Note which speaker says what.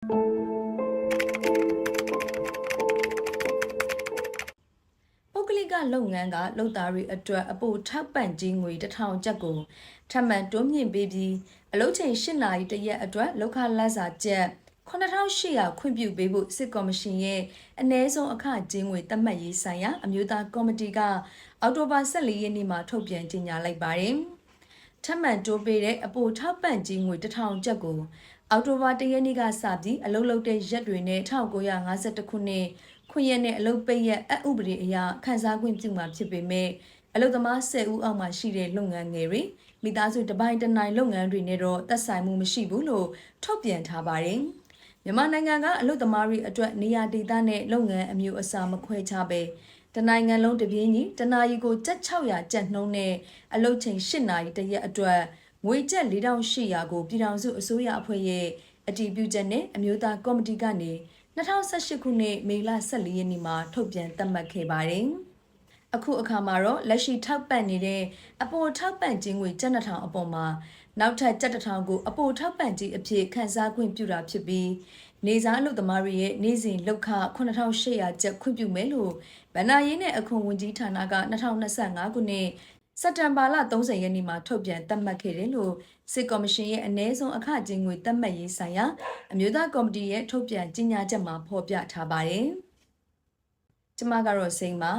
Speaker 1: ပုဂ္ဂလိကလုပ်ငန်းကလုပ်သားတွေအတွက်အပိုထောက်ပံ့ခြင်းငွေ1000ကျပ်ကိုထပ်မံတွန်းမြင့်ပေးပြီးအလုပ်ချိန်8နာရီတရက်အတွက်လောက်ခလတ်စာကျပ်9800ခွင့်ပြုပေးဖို့စစ်ကော်မရှင်ရဲ့အ ਨੇ ဆုံးအခကြေးငွေသတ်မှတ်ရေးဆိုင်ရာအမျိုးသားကော်မတီကအောက်တိုဘာ14ရက်နေ့မှာထုတ်ပြန်ကြေညာလိုက်ပါတယ်။ ထပ်မံတိုးပေးတဲ့အပိုထောက်ပံ့ခြင်းငွေ1000ကျပ်ကိုအောက်တိုဘာ1ရက်နေ့ကစပြီးအလုပ်လုပ်တဲ့ရက်တွေနဲ့1952ခုနှစ်ခွင့်ရက်နဲ့အလုပ်ပိတ်ရက်အဥပဒေအရခန်းစားခွင့်ပြုမှာဖြစ်ပေမဲ့အလုပ်သမား10ဦးအောက်မှာရှိတဲ့လုပ်ငန်းငယ်တွေမိသားစုတစ်ပိုင်းတစ်နိုင်လုပ်ငန်းတွေနဲ့တော့သက်ဆိုင်မှုမရှိဘူးလို့ထုတ်ပြန်ထားပါတယ်။မြန်မာနိုင်ငံကအလုပ်သမားတွေအတွက်နေရာဒေသနဲ့လုပ်ငန်းအမျိုးအစားမခွဲခြားပဲ တနိုင်ငံလုံးတပြေးညီတနာရီကိုကျပ်600ကျပ်နှုန်းနဲ့အလုပ်ချိန်8နာရီတရက်အတွက်ငွေကျပ်4800ကိုပြည်ထောင်စုအစိုးရအဖွဲ့ရဲ့အတည်ပြုချက်နဲ့အမျိုးသားကော်မတီကနေ2018ခုနှစ်မေလ14ရက်နေ့မှာထုတ်ပြန်သတ်မှတ်ခဲ့ပါတယ်။အခုအခါမှာတော့လက်ရှိထောက်ပံ့နေတဲ့အပေါ်ထောက်ပံ့ခြင်းငွေကျပ်2000အပေါ်မှာနောက်ထပ်ကျပ်1000ကိုအပေါ်ထောက်ပံ့ခြင်းအဖြစ်ခန့်စားခွင့်ပြုတာဖြစ်ပြီး နေစားအလုပ်သမားတွေရဲ့နေ့စဉ်လောက်ခ9800ကျပ်ခွင့်ပြုမယ်လို့ဗဏ္ဍာရေးနဲ့အခွန်ဝန်ကြီးဌာနက2025ခုနှစ်စက်တင်ဘာလ30ရက်နေ့မှာထုတ်ပြန်သတ်မှတ်ခဲ့တယ်လို့စစ်ကော်မရှင်ရဲ့အ ਨੇ ဆုံးအခကြေးငွေသတ်မှတ်ရေးဆိုင်ရာအမျိုးသားကော်မတီရဲ့ထုတ်ပြန်ကြေညာချက်မှာဖော်ပြထားပါတယ်။ကျမကတော့စိန်ပါ